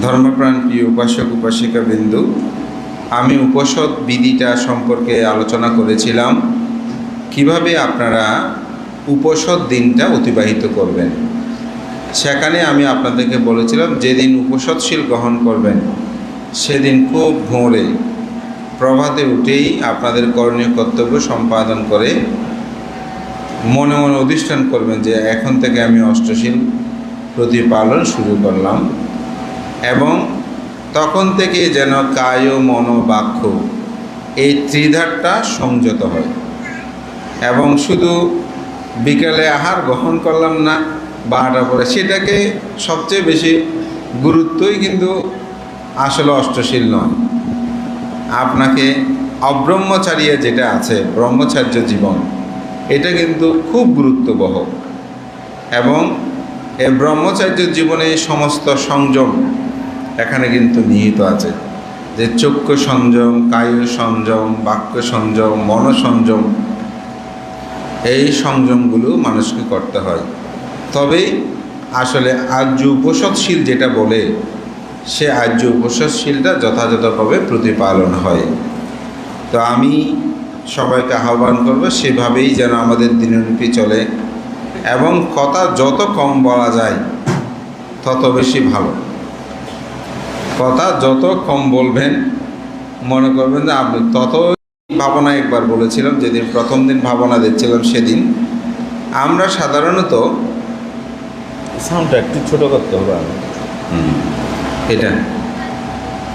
ধর্মপ্রাণ প্রিয় উপাসক উপাসিকা বিন্দু আমি উপসদ বিধিটা সম্পর্কে আলোচনা করেছিলাম। কীভাবে আপনারা উপসদ দিনটা অতিবাহিত করবেন? সেখানে আমি আপনাদেরকে বলেছিলাম, যেদিন উপসৎশীল গ্রহণ করবেন, সেদিন খুব ভোরে, প্রভাতে উঠেই আপনাদের করণীয় কর্তব্য সম্পাদন করে মনে মনে অধিষ্ঠান করবেন যে এখন থেকে আমি অষ্টশীল প্রতিপালন শুরু করলাম। এবং তখন থেকে যেন কায় মন বাক্য এই ত্রিধারটা সংযত হয়। এবং শুধু বিকেলে আহার গ্রহণ করলাম না, বারোটা পরে সেটাকে সবচেয়ে বেশি গুরুত্বই কিন্তু আসলে অষ্টশীল নয়। আপনাকে অব্রহ্মচারিয়া যেটা আছে, ব্রহ্মচার্য জীবন, এটা কিন্তু খুব গুরুত্ববহ। এবং এ ব্রহ্মচার্য জীবনে সমস্ত সংযম এখানে কিন্তু নিহিত আছে যে চক্ষু সংযম, কায় সংযম, বাক্য সংযম, মন সংযম, এই সংযমগুলো মানুষকে করতে হয়। তবে আসলে আর্য উপসৎশীল যেটা বলে, সে আর্য উপসৎশীলটা যথাযথভাবে প্রতিপালন হয়। তো আমি সবাইকে আহ্বান করব, সেভাবেই যেন আমাদের দিনলিপি চলে এবং কথা যত কম বলা যায়, তত বেশি ভালো। কথা যত কম বলবেন মনে করবেন যে আপনি তত ভাবনা একবার বলেছিলাম যেদিন প্রথম দিন ভাবনা দিচ্ছিলাম সেদিন। আমরা সাধারণত সাউন্ডটা একটু ছোটো করতে হবে এটা।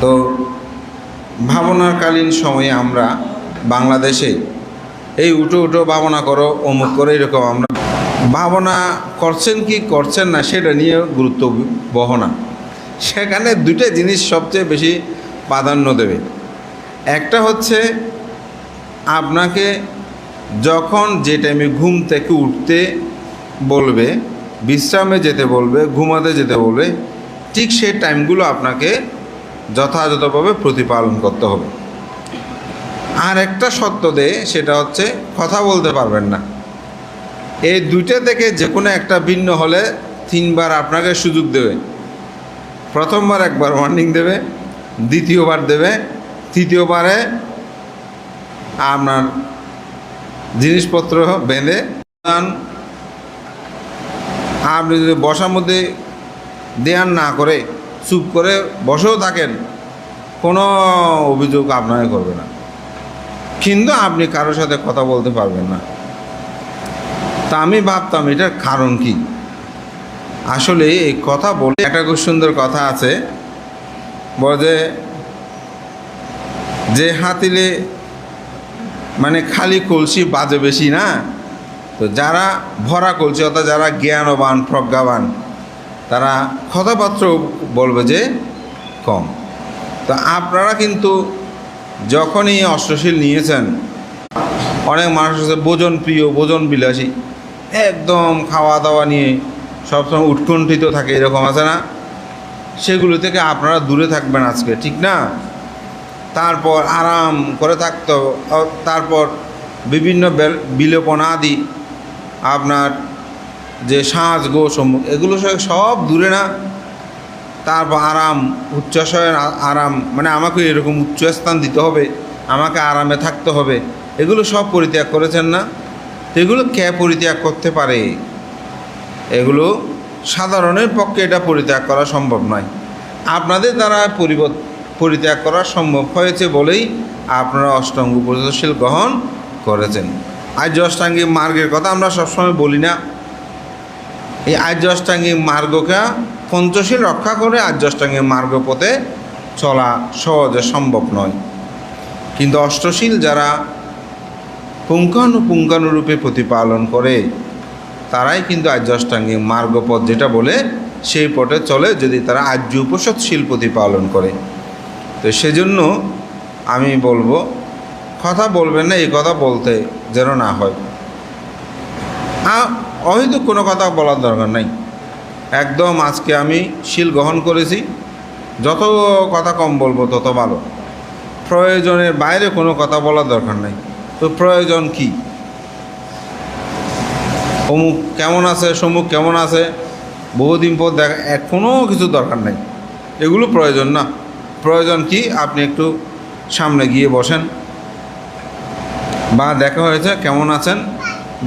তো ভাবনাকালীন সময়ে আমরা বাংলাদেশে এই উঠো উঠো ভাবনা করো অমুক করে এরকম আমরা ভাবনা করছেন কি করছেন না সেটা নিয়ে গুরুত্ব বহ না। সেখানে দুইটা জিনিস সবচেয়ে বেশি প্রাধান্য দেবে। একটা হচ্ছে আপনাকে যখন যে টাইমে ঘুম থেকে উঠতে বলবে, বিশ্রামে যেতে বলবে, ঘুমাতে যেতে বলবে, ঠিক সেই টাইমগুলো আপনাকে যথাযথভাবে প্রতিপালন করতে হবে। আর একটা সত্য দে সেটা হচ্ছে কথা বলতে পারবেন না। এই দুইটা থেকে যে কোনো একটা ভিন্ন হলে তিনবার আপনাকে সুযোগ দেবে। প্রথমবার একবার ওয়ার্নিং দেবে, দ্বিতীয়বার দেবে, তৃতীয়বারে আপনার জিনিসপত্র বেঁধে আপনি যদি বসার মধ্যে দেয়ান না করে, চুপ করে বসেও থাকেন, কোনো অভিযোগ আপনাকে করবে না। কিন্তু আপনি কারোর সাথে কথা বলতে পারবেন না। তা আমি ভাবতাম এটার কারণ কি? আসলে এই কথা বলে একটা খুব সুন্দর কথা আছে। বলে যে হাতিলে মানে খালি কলসি বাজে বেশি না? তো যারা ভরা কলসি অর্থাৎ যারা জ্ঞানবান, প্রজ্ঞাবান, তারা কথাবার্তা বলবে যে, কম। তো আপনারা কিন্তু যখনই অষ্টশীল নিয়েছেন, অনেক মানুষ আছে ভোজন প্রিয় ভোজন বিলাসী। একদম খাওয়া দাওয়া নিয়ে সবসময় উৎকণ্ঠিত থাকে, এরকম আছে না? সেগুলো থেকে আপনারা দূরে থাকবেন আজকে, ঠিক না? তারপর আরাম করে থাকতো তারপর বিভিন্ন বেল- বিলোপনা আদি, আপনার যে সাজ গো সম্মুখ এগুলো সব- দূরে না? তারপর আরাম উচ্চাশয়ের আরাম মানে আমাকে এরকম উচ্চ স্থান দিতে হবে, আমাকে আরামে থাকতে হবে, এগুলো সব পরিত্যাগ করেছেন না? তো এগুলো কে পরিত্যাগ করতে পারে? এগুলো সাধারণের পক্ষে এটা পরিত্যাগ করা সম্ভব নয়। আপনাদের দ্বারা পরিত্যাগ করা সম্ভব হয়েছে বলেই আপনারা অষ্টাঙ্গ উপশীল গ্রহণ করেছেন। আর্য অষ্টাঙ্গিক মার্গের কথা আমরা সবসময় বলি না। এই আর্য অষ্টাঙ্গিক মার্গকে পঞ্চশীল রক্ষা করে আর্য অষ্টাঙ্গিক মার্গ পথে চলা সহজে সম্ভব নয়। কিন্তু অষ্টশীল যারা পুঙ্খানুপুঙ্খানুরূপে প্রতিপালন করে তারাই কিন্তু আর্য অষ্টাঙ্গিক মার্গপথ যেটা বলে সেই পথে চলে যদি তারা আর্য উপসৎশীল প্রতিপালন করে। তো সেজন্য আমি বলব, কথা বলবেন না, এই কথা বলতে যেন না হয়। অহেতুক কোনো কথা বলার দরকার নাই। একদম আজকে আমি শিল গ্রহণ করেছি, যত কথা কম বলব তত ভালো। প্রয়োজনের বাইরে কোনো কথা বলার দরকার নাই। তো প্রয়োজন কি? অমুক কেমন আছে, সমুক কেমন আছে, বহুদিন পর দেখা কোনো কিছু দরকার নেই। এগুলো প্রয়োজন না। প্রয়োজন কি? আপনি একটু সামনে গিয়ে বসেন। বা দেখা হয়েছে, কেমন আছেন?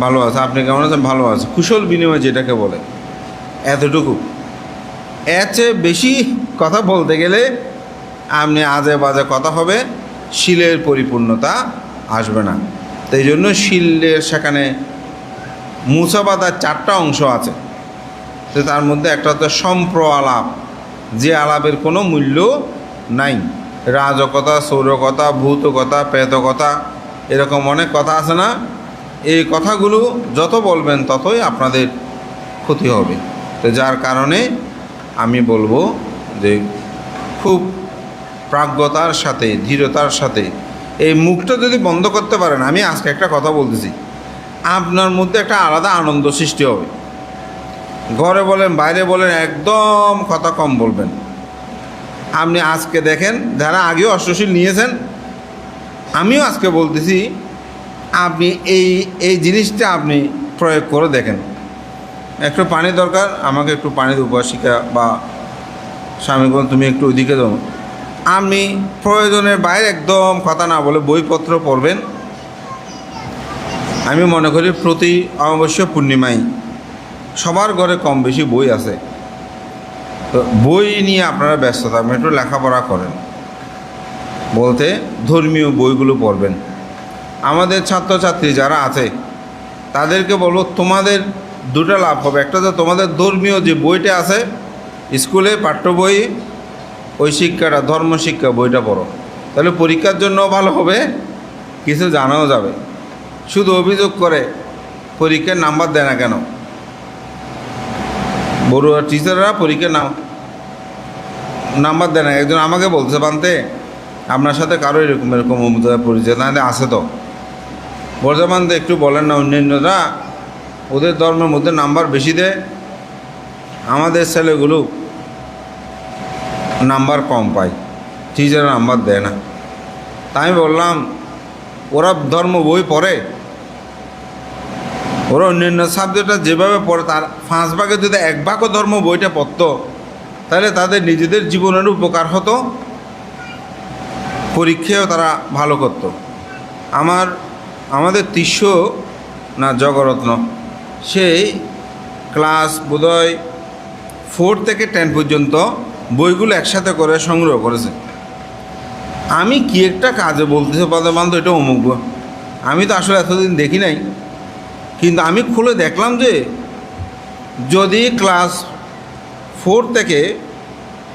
ভালো আছে। আপনি কেমন আছেন? ভালো আছে। কুশল বিনিময় যেটাকে বলে। এতটুকু। এর চেয়ে বেশি কথা বলতে গেলে আপনি আজে বাজে কথা হবে, শিলের পরিপূর্ণতা আসবে না। তাই জন্য শিলের সেখানে মুসাবাদার চারটা অংশ আছে। তো তার মধ্যে একটা হচ্ছে সম্প্র আলাপ। যে আলাপের কোনো মূল্য নাই। রাজকতা সৌরকতা ভূতকতা প্রেতকতা এরকম অনেক কথা আছে না? এই কথাগুলো যত বলবেন ততই আপনাদের ক্ষতি হবে। তো যার কারণে আমি বলব যে খুব প্রাজ্ঞতার সাথে, ধীরতার সাথে এই মুখটা যদি বন্ধ করতে পারেন, আমি আজকে একটা কথা বলতেছি। আপনার মধ্যে একটা আলাদা আনন্দ সৃষ্টি হবে। ঘরে বলেন, বাইরে বলেন, একদম কথা কম বলবেন। আপনি আজকে দেখেন, যারা আগেও অষ্টশীল নিয়েছেন, আমিও আজকে বলতেছি, আপনি এই এই জিনিসটা আপনি প্রয়োগ করে দেখেন। একটু পানি দরকার, আমাকে একটু পানি উপাসিকা বা স্বামী বলেন তুমি একটু ওইদিকে যাও। আপনি প্রয়োজনের বাইরে একদম কথা না বলে বইপত্র পড়বেন। আমি মনে করি প্রতি অমাবস্য পূর্ণিমায় সবার ঘরে কম বেশি বই আছে। তো বই নিয়ে আপনারা ব্যস্ত থাকবেন, একটু লেখাপড়া করেন। বলতে ধর্মীয় বইগুলো পড়বেন। আমাদের ছাত্রছাত্রী যারা আছে, তাদেরকে বলব তোমাদের দুটো লাভ হবে। একটা তো তোমাদের ধর্মীয় যে বইটা আছে, স্কুলে পাঠ্য বই, ওই শিক্ষাটা ধর্ম শিক্ষা বইটা পড়ো। তাহলে পরীক্ষার জন্য ভালো হবে, কিছু জানাও যাবে। শুধু অভিযোগ করে, পরীক্ষার নাম্বার দেয় না কেন? বড়ুয়া টিচাররা পরীক্ষার নাম, নাম্বার দেয় না। একজন আমাকে বলছে, বানতে, আপনার সাথে কারও এরকম এরকম পরিচয় তাহলে আছে তো? বর্ধমান একটু বলেন না, অন্যান্যরা ওদের ধর্মের মধ্যে নাম্বার বেশি দেয়, আমাদের ছেলেগুলো নাম্বার কম পায় টিচার নাম্বার দেয় না। তাই বললাম, ওরা ধর্ম বই পড়ে? ওরা অন্যান্য সাবজেক্টটা যেভাবে পড়ে, তার পাঁচ ভাগে যদি এক ভাগও ধর্ম বইটা পড়তো, তাহলে তাদের নিজেদের জীবনের উপকার হতো, পরীক্ষায়ও তারা ভালো করতো। আমার, আমাদের তিস্য না জগরত্ন, সেই ক্লাস বোধহয় ফোর থেকে টেন পর্যন্ত বইগুলো একসাথে করে সংগ্রহ করেছে। আমি কি একটা কাজে বলতেছে পদে বান্ধব এটা অমুক আমি তো আসলে এতদিন দেখি নাই। কিন্তু আমি খুলে দেখলাম যে যদি ক্লাস ফোর থেকে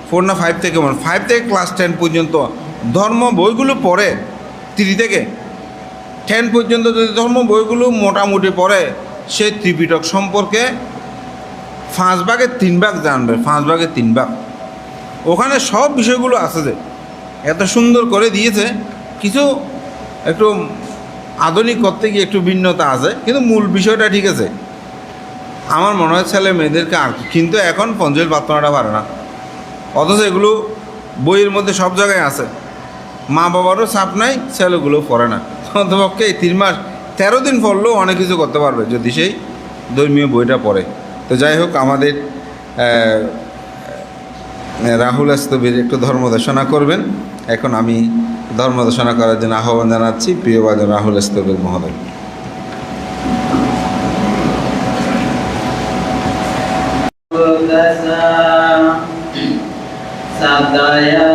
ফোর না ফাইভ থেকে মানে ফাইভ থেকে ক্লাস টেন পর্যন্ত ধর্ম বইগুলো পড়ে থ্রি থেকে টেন পর্যন্ত যদি ধর্ম বইগুলো মোটামুটি পড়ে সে ত্রিপিটক সম্পর্কে পাঁচ ভাগের তিন ভাগ জানবে, পাঁচ ভাগের তিন ভাগ। ওখানে সব বিষয়গুলো আছে যে, এত সুন্দর করে দিয়েছে, কিছু একটু আধুনিক করতে গিয়ে একটু ভিন্নতা আছে, কিন্তু মূল বিষয়টা ঠিক আছে। আমার মনে হয় ছেলে মেয়েদেরকে আর কিন্তু এখন পঞ্চায়েত প্রার্থনাটা পারে না। অথচ এগুলো বইয়ের মধ্যে সব জায়গায় আছে। মা বাবারও চাপ নাই, ছেলেগুলো পড়ে না। অন্তপক্ষে এই তিন মাস, তেরো দিন পড়লেও অনেক কিছু করতে পারবে যদি সেই ধর্মীয় বইটা পড়ে। তো যাই হোক, আমাদের রাহুল আস্তবির একটু ধর্মদেশনা করবেন। এখন আমি ধর্ম ঘোষণা করার জন্য আহ্বান জানাচ্ছি প্রিয় রাহুল স্তবের মহোদয় সাদায়া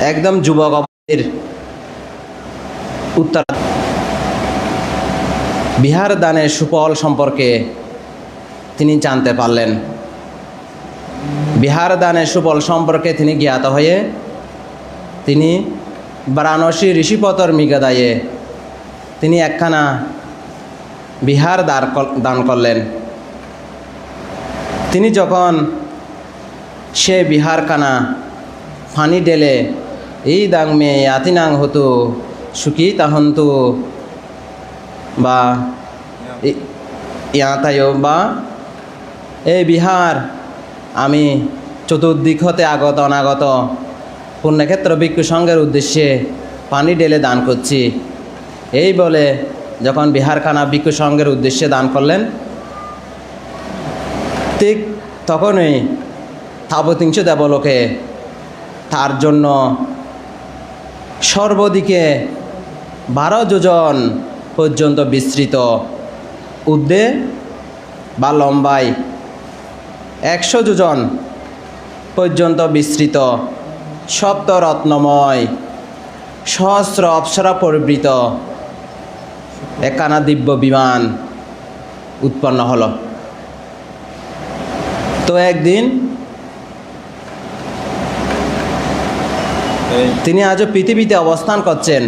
একদম যুবক অবস্থার উত্তর। বিহার দানের সুফল সম্পর্কে তিনি জানতে পারলেন। বিহার দানের সুফল সম্পর্কে তিনি জ্ঞাত হয়ে তিনি বারাণসী ঋষিপতর মিগাদায়ে তিনি একখানা বিহার দার দান করলেন। তিনি যখন সে বিহারখানা ফানি ডেলে এই দাং মে আতিনাং হতো সুখী তাহন্তু বা ইয়াতায় বা এই বিহার আমি চতুর্দিক হতে আগত, অনাগত পুণ্যক্ষেত্র ভিক্ষু সঙ্গের উদ্দেশ্যে পানি ডেলে দান করছি। এই বলে যখন বিহারখানা ভিক্ষু সঙ্গের উদ্দেশ্যে দান করলেন, ঠিক তখনই তাবতিংশ দেবলোকে তার জন্য সর্বদিকে বারো যোজন পর্যন্ত বিস্তৃত। উদ্দে বা লম্বায় একশো যোজন পর্যন্ত বিস্তৃত। সপ্তরত্নময় সহস্র অপ্সরা পরিবৃত। একানা দিব্য বিমান উৎপন্ন হলো। তো একদিন তিনি আজও পৃথিবীতে অবস্থান করছেন।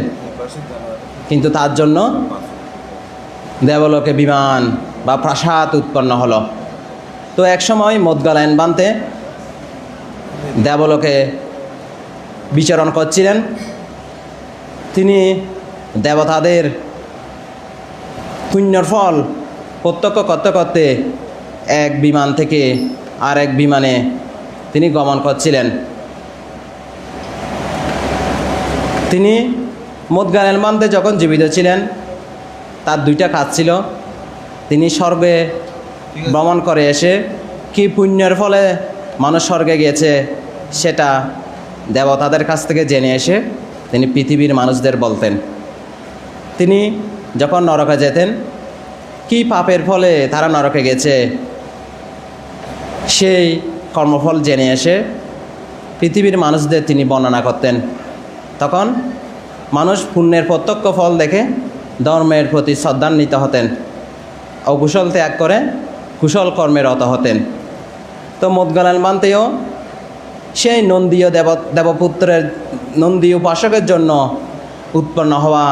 কিন্তু তার জন্য দেবলোকে বিমান বা প্রাসাদ উৎপন্ন হলো। তো একসময় মদগালায়ন বানতে দেবলোকে বিচরণ করছিলেন। তিনি দেবতাদের পুণ্যর ফল প্রত্যক্ষ করতে করতে এক বিমান থেকে আর এক বিমানে তিনি গমন করছিলেন। তিনি মোদগান এলমান্তে যখন জীবিত ছিলেন তার দুইটা কাজ ছিল। তিনি স্বর্গে ভ্রমণ করে এসে কি পুণ্যের ফলে মানুষ স্বর্গে গিয়েছে সেটা দেবতাদের কাছ থেকে জেনে এসে তিনি পৃথিবীর মানুষদের বলতেন। তিনি যখন নরকে যেতেন কি পাপের ফলে তারা নরকে গেছে সেই কর্মফল জেনে এসে পৃথিবীর মানুষদের তিনি বর্ণনা করতেন। তখন মানুষ পুণ্যের প্রত্যক্ষ ফল দেখে ধর্মের প্রতি শ্রদ্ধান্বিত হতেন অকুশল ত্যাগ করে কুশল কর্মে রত হতেন। তো মোদগালাল মানতেও সেই নন্দীয় দেব, দেবপুত্রের নন্দী উপাসকের জন্য উৎপন্ন হওয়া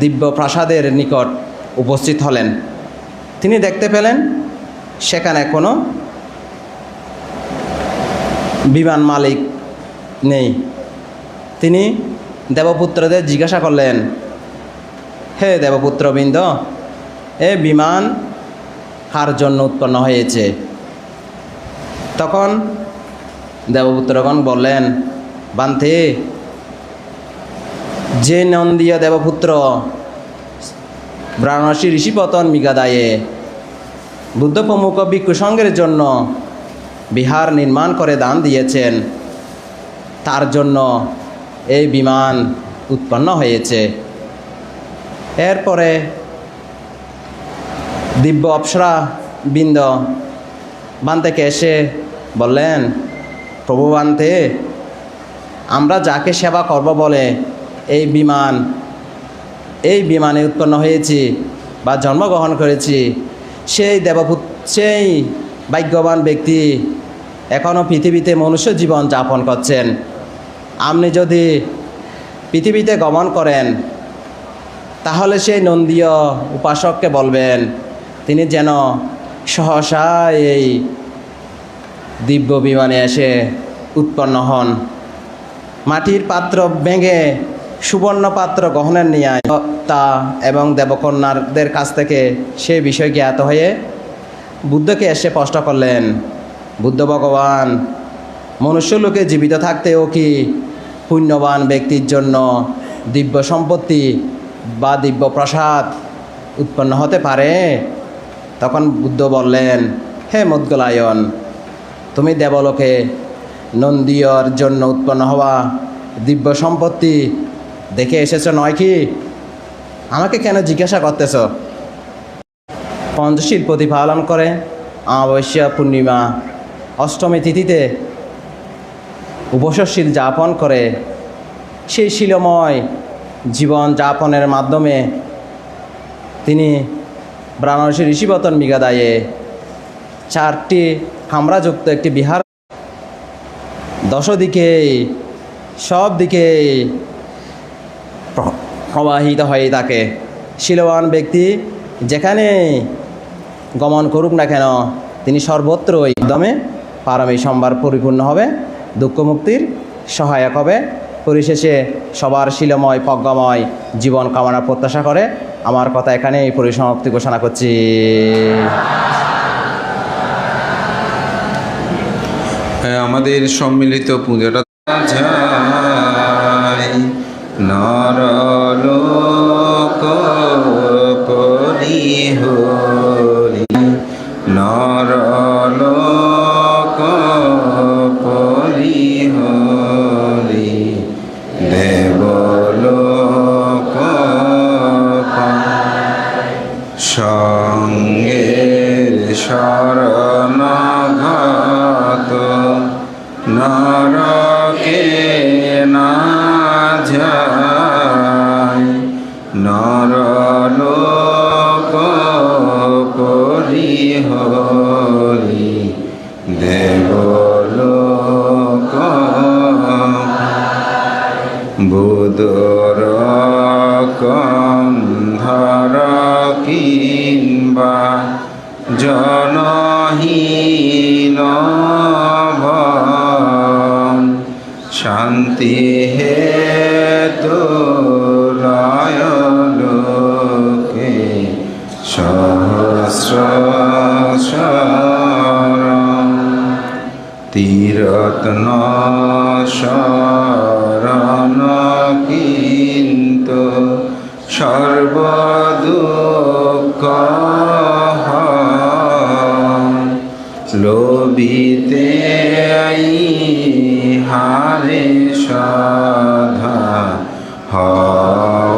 দিব্য প্রাসাদের নিকট উপস্থিত হলেন। তিনি দেখতে পেলেন সেখানে কোনো বিমান মালিক নেই। তিনি দেবপুত্রদের জিজ্ঞাসা করলেন, হে দেবপুত্রবৃন্দ, এ বিমান কার জন্য উৎপন্ন হয়েছে? তখন দেবপুত্রগণ বললেন, বান্তে, যে নন্দীয় দেবপুত্র, বারাণসী ঋষিপতন মিগাদায়ে বুদ্ধ প্রমুখ ভিক্ষু সঙ্গের জন্য বিহার নির্মাণ করে দান দিয়েছেন, তার জন্য এই বিমান উৎপন্ন হয়েছে। এরপরে দিব্য অপ্সরা বৃন্দ বান থেকে এসে বললেন, প্রভু বান্তে, আমরা যাকে সেবা করব বলে এই বিমান, এই বিমানে উৎপন্ন হয়েছি বা জন্মগ্রহণ করেছি, সেই দেবপুত, সেই ভাগ্যবান ব্যক্তি এখনও পৃথিবীতে মনুষ্য জীবন যাপন করছেন। আপনি যদি পৃথিবীতে গমন করেন, তাহলে সেই নন্দীয় উপাসককে বলবেন, তিনি যেন সহসা এই দিব্য বিমানে এসে উৎপন্ন হন। মাটির পাত্র ভেঙে সুবর্ণ পাত্র গহনের নিয়ে তা এবং দেবকন্যাদের কাছ থেকে সে বিষয় জ্ঞাত হয়ে বুদ্ধকে এসে প্রশ্ন করলেন, বুদ্ধ ভগবান মনুষ্যলোকে জীবিত থাকতেও কি পুণ্যবান ব্যক্তির জন্য দিব্য সম্পত্তি বা দিব্য প্রসাদ উৎপন্ন হতে পারে। তখন বুদ্ধ বললেন, হে মুদ্গলায়ন, তুমি দেবলোকে নন্দীয়র জন্য উৎপন্ন হওয়া দিব্য সম্পত্তি দেখে এসেছ নয় কি? আমাকে কেন জিজ্ঞাসা করতেছ? পঞ্চশীল প্রতিপালন করে অমাবস্যা পূর্ণিমা অষ্টমী তিথিতে উপসশীল যাপন করে সেই শিলময় জীবন যাপনের মাধ্যমে তিনি বারাণসী ঋষিবতন মিগাদায়ে চারটি হামরাযুক্ত একটি বিহার দশদিকে সব দিকে প্রবাহিত হয়ে থাকে শিলবান ব্যক্তি যেখানে গমন করুক না কেন, তিনি সর্বত্রই একদমে পারমী সম্ভার পরিপূর্ণ হবে। দুঃখমুক্তির সহায়ক হবে। পরিশেষে সবার শিলময় প্রজ্ঞাময় জীবন কামনা প্রত্যাশা করে আমার কথা এখানে এই পরিসমাপ্তি ঘোষণা করছি। হ্যাঁ, আমাদের সম্মিলিত পূজাটা। যায় নরকে না যায় নরলোক পরিহরি দেবলোক বুদর কন্ধর কিংবা জনহীন ভন শান্তি হে তোরায় লোকে সহস্র তীরত্ন শরণ কিন্তু সর্বদুঃখ লোভিতে হারে সাধা হগ্রসন